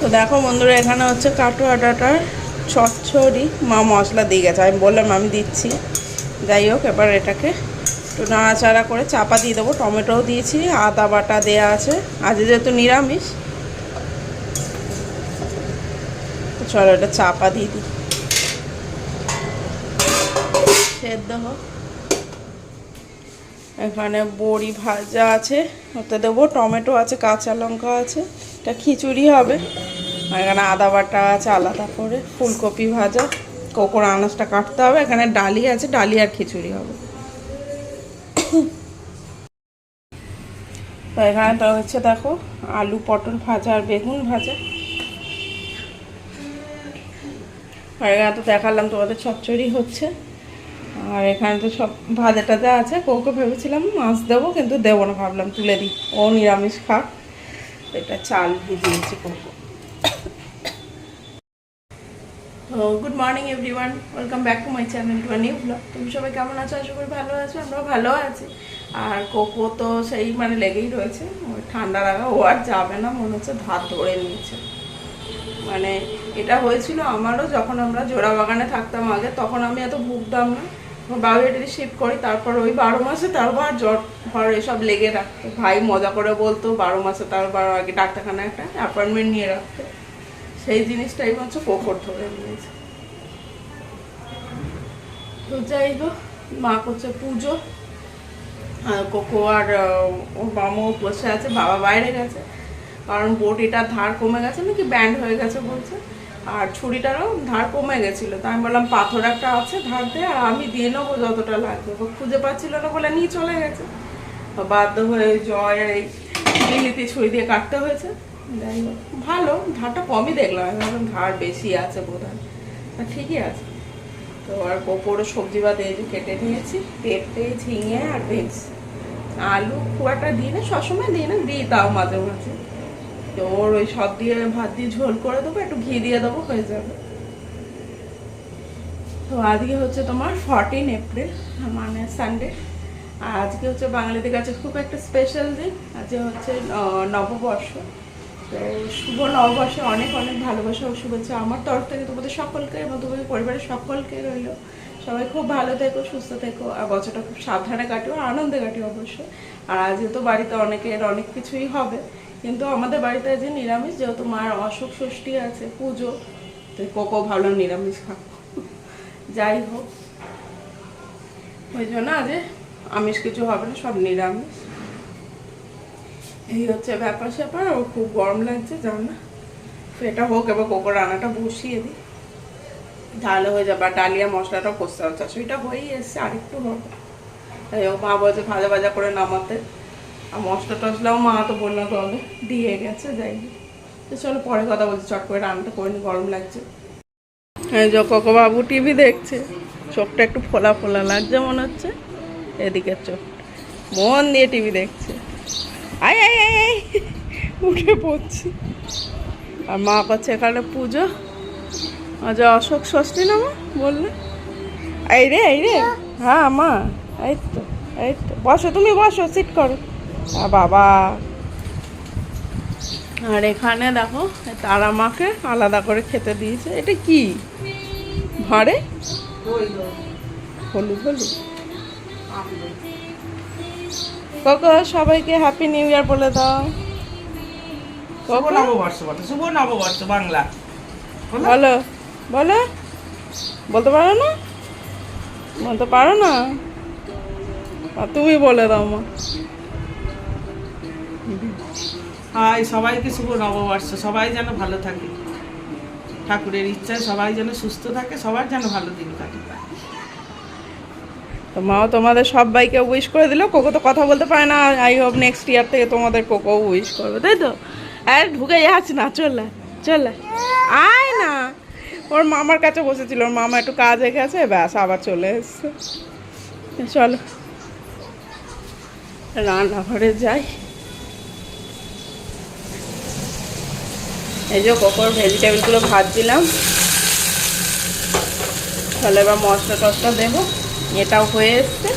তো দেখো বন্ধুরা, এখানে হচ্ছে ডাটার চচ্চড়ি। মা মশলা দিয়ে গেছে। আমি বললাম, আমি দিচ্ছি। যাই হোক, এবার এটাকে একটু নাড়াচাড়া করে চাপা দিয়ে দেবো। টমেটোও দিয়েছি, আদা বাটা দেয়া আছে। আজ যেহেতু নিরামিষ চলো এটা চাপা দিয়ে দিই। সেদ্ধ হোক। এখানে বড়ি ভাজা আছে, ওতে দেবো টমেটো আছে, কাঁচা লঙ্কা আছে, এটা খিচুড়ি হবে। আর এখানে আদা বাটা আছে, আলাদা করে, ফুলকপি ভাজা, কোকোর আনাজটা কাটতে হবে। এখানে ডালি আছে, ডালি আর খিচুড়ি হবে। তো এখানে তো হচ্ছে দেখো, আলু পটল ভাজা আর বেগুন ভাজা। আর এখানে তো দেখালাম তোমাদের চচ্চড়ি হচ্ছে। আর এখানে তো সব ভাজা টাজা আছে। কোকে ভেবেছিলাম মাছ দেবো, কিন্তু দেবো না, ভাবলাম তুলে দিই। ও নিরামিষ খাক। এটা চাল ভিজিয়েছি Coco. Good morning everyone welcome back to my channel to new vlog তুমি সবাই কেমন আছো? আশা করি ভালো আছো, আমরাও ভালো আছি। আর কোকো তো সেই মানে লেগেই রয়েছে। ঠান্ডা লাগা, ও আর যাবে না, মনে হচ্ছে ধার ধরে নিয়েছে। মানে এটা হয়েছিল আমারও যখন আমরা জোড়া বাগানে থাকতাম আগে, তখন আমি এত ভুগতাম না। বাবুয়েটারি শিফট করি, তারপর ওই বারো মাসে তারপর জ্বর ঘর এসব লেগে রাখতো। ভাই মজা করে বলতো, বারো মাসে তারপর আগে ডাক্তারখানায় একটা অ্যাপয়েন্টমেন্ট নিয়ে রাখতো। সেই জিনিসটাই হচ্ছে কোকর ধরে নিয়েছে। তো যাই হোক, মা করছে পুজো। কোকো আর ওর মামাও বসে আছে, বাবা বাইরে গেছে। কারণ বটিটার ধার কমে গেছে, নাকি ব্যান্ড হয়ে গেছে বলছে। আর ছুরিটারও ধার কমে গেছিল। তো আমি বললাম, পাথর একটা আছে, ধার দিয়ে আর আমি দিয়ে নেব যতটা লাগবে। খুঁজে পাচ্ছিল না, বলে নিয়ে চলে গেছে। তো বাধ্য হয়ে জয়ের এই মিলিতি ছুরি দিয়ে কাটতে হয়েছে। যাই হোক, ভালো, ধারটা কমই দেখলাম। আমি ভাবলাম, ধার বেশি আছে বোধ হয় ঠিকই আছে। তো আর কোপরও সবজি বা দিয়ে কেটে নিয়েছি, পেঁপে, ঝিঙে আর বিনস আলু খুব একটা দিই না, সবসময় দিই না, দিই তাও মাঝে মাঝে তো ওর ওই সব দিয়ে ভাত দিয়ে ঝোল করে দেবো, একটু ঘি দিয়ে দেবো, হয়ে যাবে। তো আজকে হচ্ছে তোমার ফর্টিন এপ্রিল মানে সানডে আজকে হচ্ছে বাঙালিদের কাছে খুব একটা স্পেশাল দিন, আজকে হচ্ছে নববর্ষ। তো শুভ নববর্ষে অনেক অনেক ভালোবাসা ও শুভেচ্ছা আমার তরফ থেকে তোমাদের সকলকে এবং তোমাদের পরিবারের সকলকে রইল। সবাই খুব ভালো থেকো, সুস্থ থেকো, আর বছরটা খুব সাবধানে কাটিও আনন্দে কাটিও অবশ্যই। আর আজকে তো বাড়িতে অনেকের অনেক কিছুই হবে। কিন্তু আমাদের বাড়িতে যে নিরামিষ যেহেতু মার অসুখ ষষ্ঠী আছে পুজো। তো কোকো ভালো নিরামিষ খাব যাই হোক। ওই জন্য আজ আমিষ কিছু হবে না সব নিরামিষ। এই হচ্ছে ব্যাপার স্যাপার ও খুব গরম লাগছে জান না? তো এটা হোক এবার কোকো রান্নাটা বসিয়ে দিই। তাহলে হয়ে যাবে ডালিয়া মশলাটা কষতে হবে। চচড়িটা হয়েই এসছে আরেকটু হবে। তাই ও মা বলছে ভাজা ভাজা করে নামাতে। আর মশলা টসলাও মা তো বলল তবে দিয়ে গেছে, যাই। তো চলো পরে কথা বলছি, চট করে রান্নাটা করে নি, গরম লাগছে। হ্যাঁ যে কোকো বাবু টিভি দেখছে, চোখটা একটু ফোলা ফোলা লাগছে মনে হচ্ছে। এদিকের চোখ, মন দিয়ে টিভি দেখছে। আয় আয় আয় আয়, উঠে পড়ছি। আর মা করছে এখানে পুজো। আজ অশোক ষষ্ঠী না মা বললে? এই রে এই রে। হ্যাঁ মা, এই তো এই তো। বসো, তুমি বসো, সিট করো। বাবা। আর এখানে দেখো তারা মাকে আলাদা করে খেতে দিয়েছে। এটা কি? ভাড়ে হলুদ হলুদ। কোকো সবাইকে হ্যাপি নিউ ইয়ার বলে দাও। শুভ কোকো? নববর্ষ বটে শুভ নববর্ষ বাংলা। বলো। বলো বলতে পারো না? বলতে পারো না? তুমি বলে দাও মা। হাই, সবাইকে শুভ নববর্ষ, সবাই যেন ভালো থাকে। ঠাকুরের ইচ্ছায় সবাই যেন সুস্থ থাকে, সবার যেন ভালো দিন কাটে। তো মাও তোমাদের সবাইকে উইশ করে দিল। কোকো তো কথা বলতে পারে না। আই হোপ নেক্সট ইয়ার থেকে তোমাদের কোকো উইশ করবে, তাই তো? আর ঢুকে যাচ্ছে না, চলে চলে। আয় না। ওর মামার কাছে বসেছিল, ওর মামা একটু কাজে গেছে ব্যাস, আবার চলে এসছে। চলো। রান্নাঘরে যাই। এই যে কোকোর ভেজিটেবিলগুলো ভাজছিলাম তাহলে এবার মশলা টসলা দেবো। এটাও হয়ে এসছে।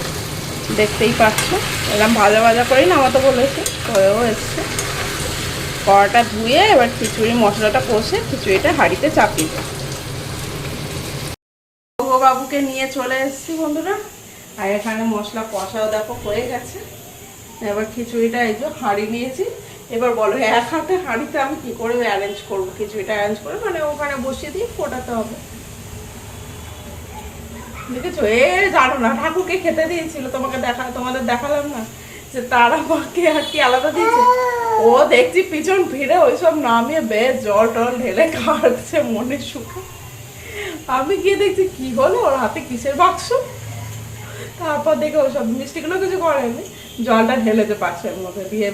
দেখতেই পাচ্ছ। এরকম ভাজা ভাজা করেই নামাতে বলেছে, হয়েও এসছে। কড়াটা ধুয়ে এবার খিচুড়ি, মশলাটা কষে খিচুড়িটা হাঁড়িতে চাপিয়ে দেবো। বাবুকে নিয়ে চলে এসেছি বন্ধুরা। আর এখানে মশলা কষাও দেখো হয়ে গেছে। এবার খিচুড়িটা এই যে হাঁড়ি নিয়েছি। এবার বলো, এক হাতে হাঁড়িতে আমি কি করে অ্যারেঞ্জ করব? খিচুড়িটা অ্যারেঞ্জ করে মানে ওখানে বসিয়ে দিয়ে ফোটাতে হবে। দেখেছ? এ, জানো না, ঠাকুরকে খেতে দিয়েছিল, তোমাকে দেখা, তোমাদের দেখালাম না যে তারা মাকে আর কি আলাদা দিয়েছে। ও দেখছি পিছন ফিরে ওইসব নামিয়ে বেশ জল টল ঢেলে খাওয়াচ্ছে মনে সুখে। আমি গিয়ে দেখছি, কি হলো? ওর হাতে কিসের বাক্স? তারপর দেখে ওসব মিষ্টিগুলো কিছু করেনি। জলটা ঢেলেছে পাশের মধ্যে। দিয়ে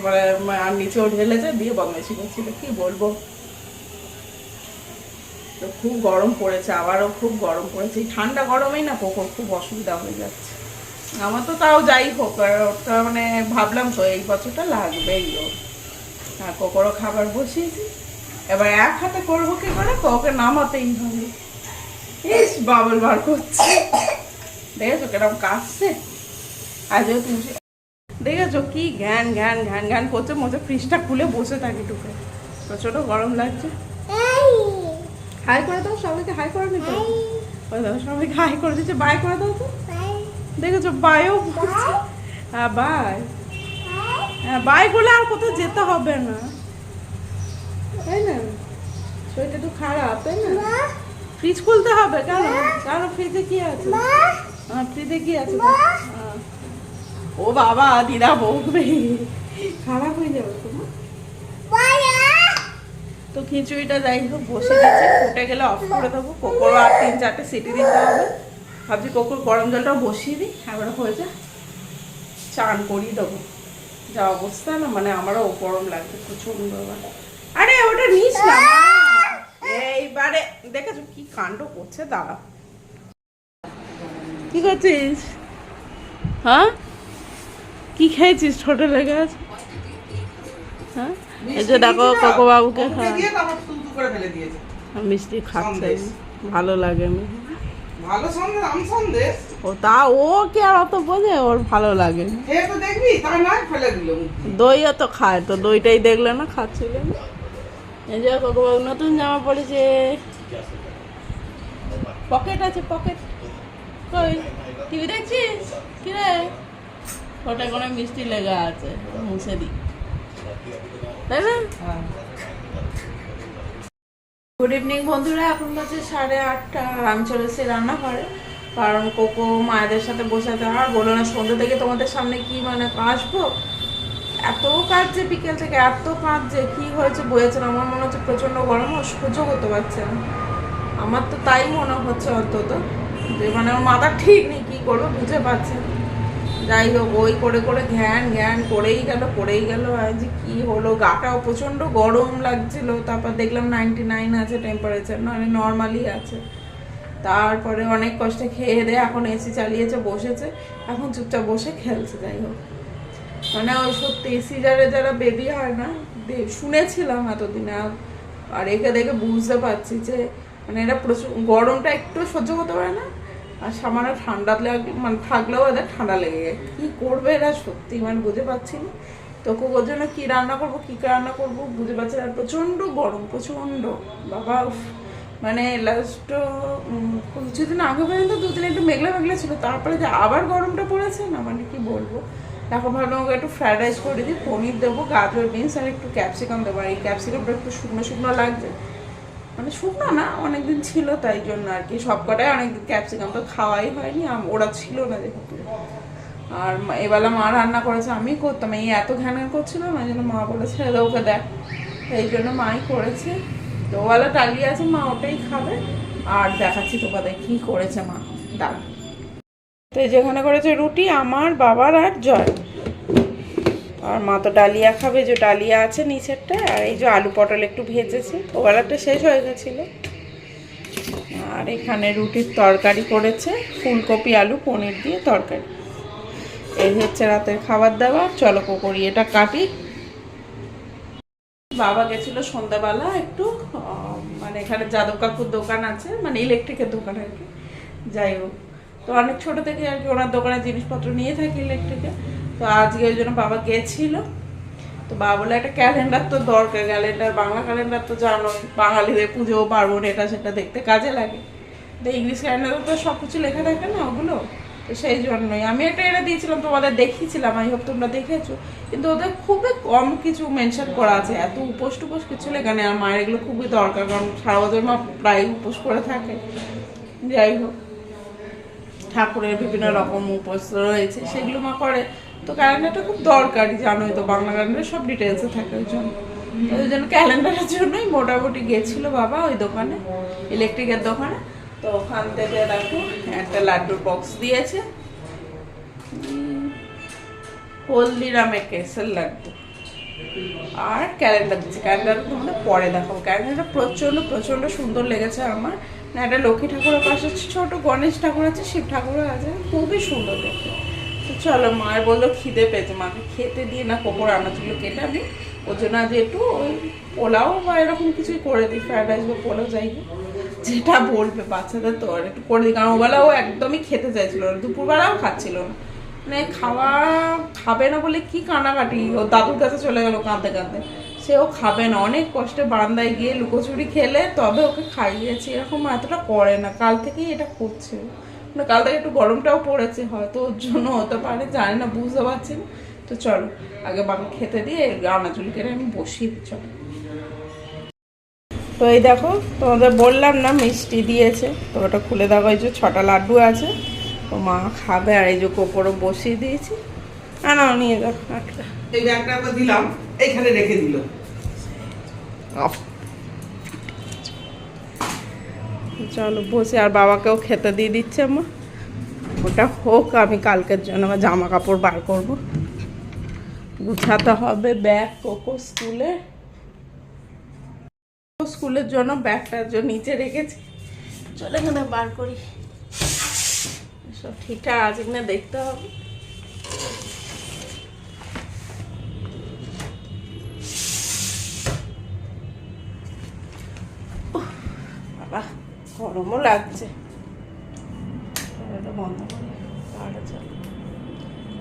আর নিচেও ঢেলেছে, দিয়ে বদমেশি করছিল। কি বলব? তো খুব গরম পড়েছে, আবারও খুব গরম পড়েছে। এই ঠান্ডা গরমেই না কোকোর খুব অসুবিধা হয়ে যাচ্ছে। আমার তো তাও যাই হোক ওটা মানে ভাবলাম তো, এই বছরটা লাগবেই ওর আর কোকোরও খাবার বসিয়েছি। এবার এক হাতে করব কি করে? কোকে নামাতেই হবে। ইস, বাবল বার করছে। দেখেছ কীরকম কাশছে? আর যেহেতু দেখেছ কি ঘ্যান ঘ্যান ঘ্যান ঘ্যান করছে মধ্যে ফ্রিজটা খুলে বসে থাকি টুকে। প্রচণ্ড গরম লাগছে। হাই করে দাও সবাইকে হাই করে নিতে দাও সবাইকে হাই করে দিচ্ছে। বাই করে দাও তো। দেখেছ বাইও হ্যাঁ বাই হ্যাঁ বাই বলে আর কোথাও যেতে হবে না। তাই না? শরীরটা একটু খারাপ তাই না? ফ্রিজ খুলতে হবে কেন? কেন ফ্রিজে কি আছে? হ্যাঁ ফ্রিজে কি আছে? হ্যাঁ। ও বাবা দিদা বকবে। খারাপ হয়ে যাবে তোমার তো খিচুড়িটা যাই হোক বসে গেছে ফুটে গেলে অফ করে দেবো। কোকর আর তিন চারটে সিটি দিতে হবে। ভাবছি কোকর গরম জলটাও বসিয়ে দিই এবার হয়ে যা চান করিয়ে দেবো। যা অবস্থা না মানে আমারও গরম লাগছে প্রচণ্ড। আরে ওটা নিস না এইবারে দেখেছ কি কাণ্ড করছে দাঁড়া। কি করছিস? হ্যাঁ? কি খেয়েছিস ছোট লেগে আছে হ্যাঁ? এই যে দেখো কোকো বাবুকে মিষ্টি খাচ্ছে। ভালো লাগে আমি। ভালো সন্দেশ আম সন্দেশ। ও তা ও কি আর অত বোঝে? ওর ভালো লাগে। তো দেখবি তা নয় ফেলে দিল। দইও তো খায় তো দইটাই দেখলে না খাচ্ছিল এই যে কাকুবাবু নতুন জামা পড়েছে পকেট আছে পকেট। কই? টিভি দেখছিস? কি রে? ওটা কোনো মিষ্টি লেগে আছে মুছে দি তাই না? গুড ইভিনিং বন্ধুরা। এখন বাজে সাড়ে আটটা। আমি চলে এসেছি রান্নাঘরে। কারণ কোকো মায়েদের সাথে বসে আর বলো না, সন্ধ্যে থেকে তোমাদের সামনে কি মানে আসব? এত কাঁদছে বিকেল থেকে, এত কাঁদছে কি হয়েছে বয়েছে আমার মনে হচ্ছে প্রচণ্ড গরম সহ্য করতে পারছে না। আমার তো তাই মনে হচ্ছে অন্তত। যে মানে ওর মাথা ঠিক নেই, কি করব, বুঝে পাচ্ছে না। যাই হোক, ওই করে করে ঘ্যান ঘ্যান করেই গেল করেই গেল। যে কি হলো গাটাও প্রচণ্ড গরম লাগছিল। তারপর দেখলাম নাইনটি নাইন আছে টেম্পারেচার মানে নর্মালি আছে। তারপরে অনেক কষ্টে খেয়ে দিয়ে এখন এসি চালিয়েছে, বসেছে। এখন চুপচাপ বসে খেলছে, যাই হোক। মানে ওই সত্যি সিজারে যারা যারা বেবি হয় না শুনেছিলাম এতদিন, আর- আর একে দেখে বুঝতে পারছি যে মানে এরা প্রচুর, গরমটা একটু সহ্য করতে পারে না আর সামান্য ঠান্ডা লাগ- মানে থাকলেও এদের ঠান্ডা লেগে যায়। কী করবে এরা সত্যি? মানে বুঝে পাচ্ছি না। তো ওর জন্য কী রান্না করব, কী রান্না করব বুঝে পাচ্ছি আর প্রচণ্ড গরম, প্রচণ্ড। বাবা মানে লাস্ট কিছুদিন আগে পর্যন্ত দুদিন একটু মেঘলা মেঘলা ছিল। তারপরে যে আবার গরমটা পড়েছে, না মানে কি বলব? এখন ভাবলাম ওকে একটু ফ্রাইড রাইস করে দিই, পনির দেবো, গাজর বিনস আর একটু ক্যাপসিকাম দেবো। আর এই ক্যাপসিকামটা একটু শুকনো শুকনো লাগছে। মানে শুকনো না, অনেকদিন ছিল তাই জন্য আর কি। সব কটাই অনেকদিন ক্যাপসিকাম তো খাওয়াই হয়নি ওরা ছিল না যেহেতু। আর এবেলা মা রান্না করেছে, আমি করতাম। এই এত ঘ্যান করছিল না জন্য মা বলেছে "দে ওকে দেখ। এই জন্য মাই করেছে। তো ওবেলা টালি আছে, মা ওটাই খাবে। আর দেখাচ্ছি তোমাদের কি করেছে মা। ডাল তো যেখানে করেছে রুটি, আমার, বাবার আর জয়। আর মা তো ডালিয়া খাবে, যে ডালিয়া আছে নিচেরটা, আর এই যে আলু পটল একটু ভেজেছে, ওবেলাটা শেষ হয়ে গেছিল। আর এখানে রুটির তরকারি করেছে, ফুলকপি, আলু, পনির দিয়ে তরকারি। এই হচ্ছে রাতের খাবার দাবার, চলো করি এটা কাটি। বাবা গেছিল সন্ধ্যাবেলা একটু মানে এখানে যাদব কাকুর দোকান আছে মানে ইলেকট্রিকের দোকান আর কি। যাই হোক, তো অনেক ছোটো থেকে আর কি ওনার দোকানে জিনিসপত্র নিয়ে থাকি ইলেকট্রিকের তো আজকে ওই জন্য বাবা গেছিল। তো বাবা বলে একটা ক্যালেন্ডার তো দরকার ক্যালেন্ডার বাংলা ক্যালেন্ডার তো জানো বাঙালিদের পুজো, পার্বণ, এটা সেটা দেখতে কাজে লাগে। তো ইংলিশ ক্যালেন্ডারে তো সব কিছু লেখা থাকে না ওগুলো? তো সেই জন্যই আমি একটা এটা দিয়েছিলাম, তোমাদের দেখিয়েছিলাম আই হোপ তোমরা দেখেছ। কিন্তু ওদের খুবই কম কিছু মেনশন করা আছে, এত উপোস টুপোস কিছু লেখা নেই, আর মায়ের এগুলো খুবই দরকার, কারণ সারা বছর মা প্রায় উপোস করে থাকে। যাই হোক, ঠাকুরের বিভিন্ন রকম উপোস রয়েছে, সেগুলো মা করে। তো ক্যালেন্ডারটা খুব দরকারি, জানোই তো, বাংলা ক্যালেন্ডারে সব ডিটেলসে থাকে ওই জন্য। ওই জন্য ক্যালেন্ডারের জন্যই মোটামুটি গেছিল বাবা ওই দোকানে ইলেকট্রিকের দোকানে। তো ওখান থেকে দেখো, একটা লাড্ডুর বক্স দিয়েছে। হলদিরামের কেসের লাড্ডু। আর ক্যালেন্ডার দিচ্ছে ক্যালেন্ডার তোমাদের পরে দেখাবো। ক্যালেন্ডারটা প্রচণ্ড প্রচণ্ড সুন্দর লেগেছে আমার। না একটা লক্ষ্মী ঠাকুরের পাশে ছোট গণেশ ঠাকুর আছে, শিব ঠাকুরও আছে। খুবই সুন্দর দেখতে। চলো, মায়ের বলল খিদে পেয়েছে। মাকে খেতে দিয়ে না কোপর আনাজগুলো কেটে আমি ওর জন্য আজ একটু ওই পোলাও বা এরকম কিছুই করে দিই ফ্রাইড রাইস বা পোলাও যাই যেটা বলবে বাচ্চাদের তো আর একটু করে দিই, কারণ ওবেলা ও একদমই খেতে চাইছিল না, দুপুরবেলাও খাচ্ছিল না। মানে খাওয়া খাবে না বলে কি কানাকাটি ও দাদুর কাছে চলে গেল কাঁদতে কাঁদতে। সেও খাবে না, অনেক কষ্টে বারান্দায় গিয়ে লুকোচুরি খেলে তবে ওকে খাইয়েছি, এরকম এতটা করে না, কাল থেকেই এটা করছে। কাল থেকে একটু গরমটাও পড়েছে হয়তো ওর জন্য হতে পারে জানি না বুঝতে পারছি না। তো চলো আগে বাবা খেতে দিয়ে রান্নাচুলি কেটে আমি বসিয়ে দিই চলো। তো এই দেখো তোমাদের বললাম না মিষ্টি দিয়েছে। তো ওটা খুলে দেখো এই যে ছটা লাড্ডু আছে। তো মা খাবে আর এই যে কোপরও বসিয়ে দিয়েছি। না নিয়ে যাও একটা। এই ব্যাগটা দিলাম এইখানে রেখে দিল। চলো বসে, আর বাবাকেও খেতে দিয়ে দিচ্ছে মা। ওটা হোক, আমি কালকের জন্য আমার জামা কাপড় বার করব। গুছাতে হবে ব্যাগ কোকো স্কুলে। স্কুলের জন্য ব্যাগটার জন্য নিচে রেখেছি। চলে এখানে বার করি। সব ঠিকঠাক আছে কিনা দেখতে হবে। বাবা। গরমও লাগছে। বন্ধ করি তাহলে চলো।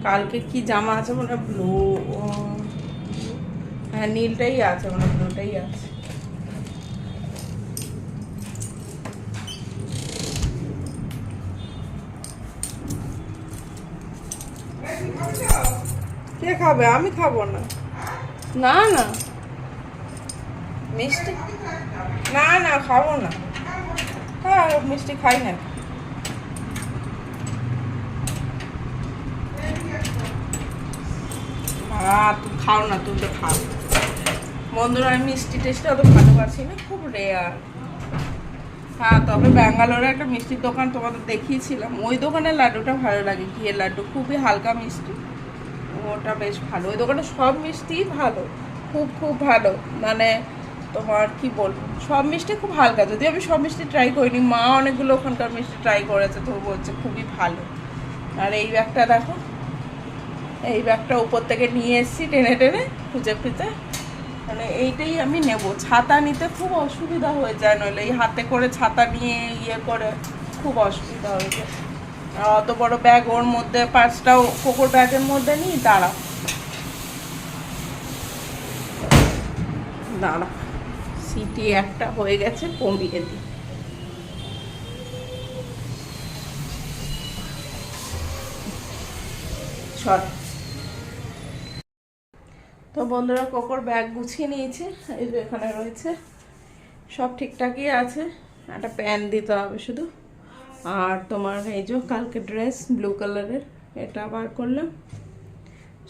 কালকে কি জামা আছে মনে হয়? ব্লু হ্যাঁ নীলটাই আছে মানে ব্লুটাই আছে। কে খাবে? আমি খাব না। না না। মিষ্টি? না না খাব না। হ্যাঁ মিষ্টি খাই না, তুমি খাও। না বন্ধুরা, আমি মিষ্টি অত ভালোবাসি না, খুব হ্যাঁ তবে ব্যাঙ্গালোরে একটা মিষ্টির দোকান তোমাদের দেখিয়েছিলাম। ওই দোকানের লাড্ডুটা ভালো লাগে, ঘিয়ের লাড্ডু, খুবই হালকা মিষ্টি। ওটা বেশ ভালো। ওই দোকানে সব মিষ্টিই ভালো, খুব খুব ভালো। মানে তোমার কি বলব? সব মিষ্টি খুব হালকা। যদি আমি সব মিষ্টি ট্রাই করিনি, মা অনেকগুলো ওখানকার মিষ্টি ট্রাই করেছে তো বলছে খুবই ভালো। আর এই ব্যাগটা দেখো, এই ব্যাগটা উপর থেকে নিয়ে এসেছি টেনে টেনে খুঁজে খুঁজে। মানে এইটাই আমি নেব। ছাতা নিতে খুব অসুবিধা হয়ে যায়, নইলে এই হাতে করে ছাতা নিয়ে ইয়ে করে খুব অসুবিধা হয়ে যায়। আর অত বড় ব্যাগ ওর মধ্যে পাঁচটাও কোকোর ব্যাগের মধ্যে নিই দাঁড়া দাঁড়া সিটি একটা হয়ে গেছে, কমিয়ে দিই। তো বন্ধুরা, কোকোর ব্যাগ গুছিয়ে নিয়েছে, এই যে এখানে রয়েছে। সব ঠিকঠাকই আছে, একটা প্যান দিতে হবে শুধু। আর তোমার এই যে কালকে ড্রেস ব্লু কালারের, এটা বার করলাম।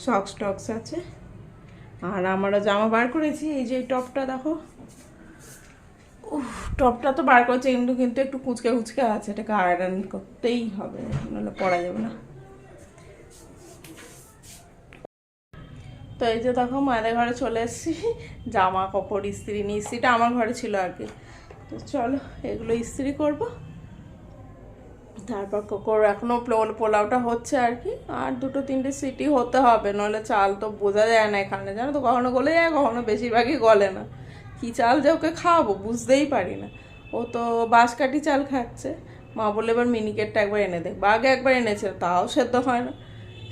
সক্স টক্স আছে। আর আমরা জামা বার করেছি, এই যে টপটা দেখো। উফ, টপটা তো বার করেছে, কিন্তু কিন্তু একটু কুচকে কুচকে আছে, এটাকে আয়রন করতেই হবে, নাহলে পরা যাবে না। তো এই যে দেখো মায়ের ঘরে চলে এসেছি, জামা কাপড়, ইস্ত্রি, নিয়ে ইস্ত্রিটা আমার ঘরে ছিল আর কি তো চলো, এগুলো ইস্ত্রি করব। তারপর কোকোর এখনও পোলাওটা হচ্ছে আর কি, আর দুটো তিনটে সিটি হতে হবে নইলে চাল তো বোঝা যায় না এখানে, জানো তো, কখনো গলে যায়, কখনো বেশিরভাগই গলে না। কী চাল যে ওকে খাওয়াবো বুঝতেই পারি না ও তো বাঁশকাঠি চাল খাচ্ছে। মা বলে এবার মিনিকেটটা একবার এনে দে। বা আগে একবার এনেছে তাও সেদ্ধ হয় না।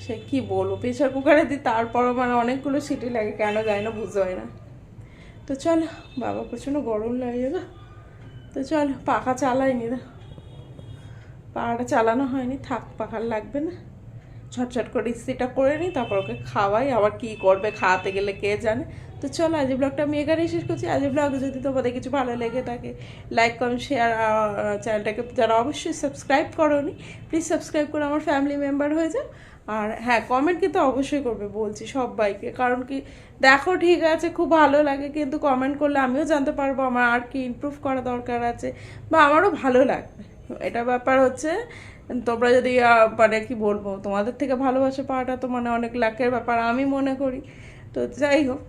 সে কি বলব, প্রেশার কুকারে দিই, তারপরও মানে অনেকগুলো সিটি লাগে, কেন যায় না, বুঝতে হয় না। তো চল, বাবা প্রচণ্ড গরম লাগে গো তো চল, পাখা চালাইনি না। পাখাটা চালানো হয়নি, থাক, পাখার লাগবে না। ঝটঝট করে ইস্ত্রিটা করে নিই, তারপর ওকে খাওয়াই। আবার কি করবে, খাওয়াতে গেলে কে জানে? তো চলো, আজ ব্লগটা আমি এখানেই শেষ করছি। আজ ব্লগ যদি তোমাদের কিছু ভালো লেগে থাকে লাইক কমেন্ট শেয়ার চ্যানেলটাকে যারা অবশ্যই সাবস্ক্রাইব করোনি প্লিজ সাবস্ক্রাইব করে আমার ফ্যামিলি মেম্বার হয়ে যাও। আর হ্যাঁ কমেন্ট কিন্তু অবশ্যই করবে, বলছি সবাইকে। কারণ কি, দেখো ঠিক আছে, খুব ভালো লাগে, কিন্তু কমেন্ট করলে আমিও জানতে পারব আমার আর কি ইমপ্রুভ করা দরকার আছে, বা আমারও ভালো লাগবে। এটা ব্যাপার হচ্ছে, তোমরা যদি মানে কি বলব, তোমাদের থেকে ভালোবাসা পাওয়াটা তো মানে অনেক লাখের ব্যাপার, আমি মনে করি। তো যাই হোক।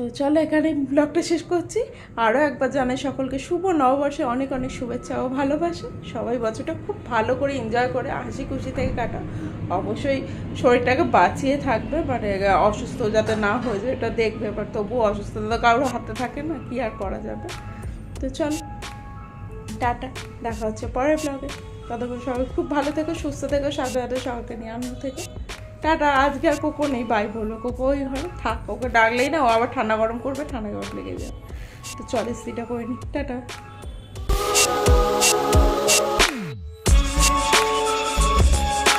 তো চলো এখানে ব্লগটা শেষ করছি। আরও একবার জানাই সকলকে শুভ নববর্ষে অনেক অনেক শুভেচ্ছা ও ভালোবাসা। সবাই বছরটা খুব ভালো করে এনজয় করে, হাসি খুশি থেকে কাটা অবশ্যই শরীরটাকে বাঁচিয়ে থাকবে মানে অসুস্থ যাতে না হয়ে যায়, এটা দেখবে। বাট তবুও অসুস্থতা তো কারোর হাতে থাকে না, কি আর করা যাবে? তো চল, টাটা, দেখা হচ্ছে পরের ব্লগে ততক্ষণ সবাই খুব ভালো থেকো, সুস্থ থেকো সাথে সাথে সবাইকে নিয়ে আনন্দ থেকো। টাটা, আজকে আর কোকো নেই বাই বলল। কোকো ওই ঘরে থাক, ওকে ডাকলেই না, ও আবার ঠান্ডা গরম করবে, ঠান্ডা গরম লেগে যাবে। তো চলে সিটা করে নি, টাটা।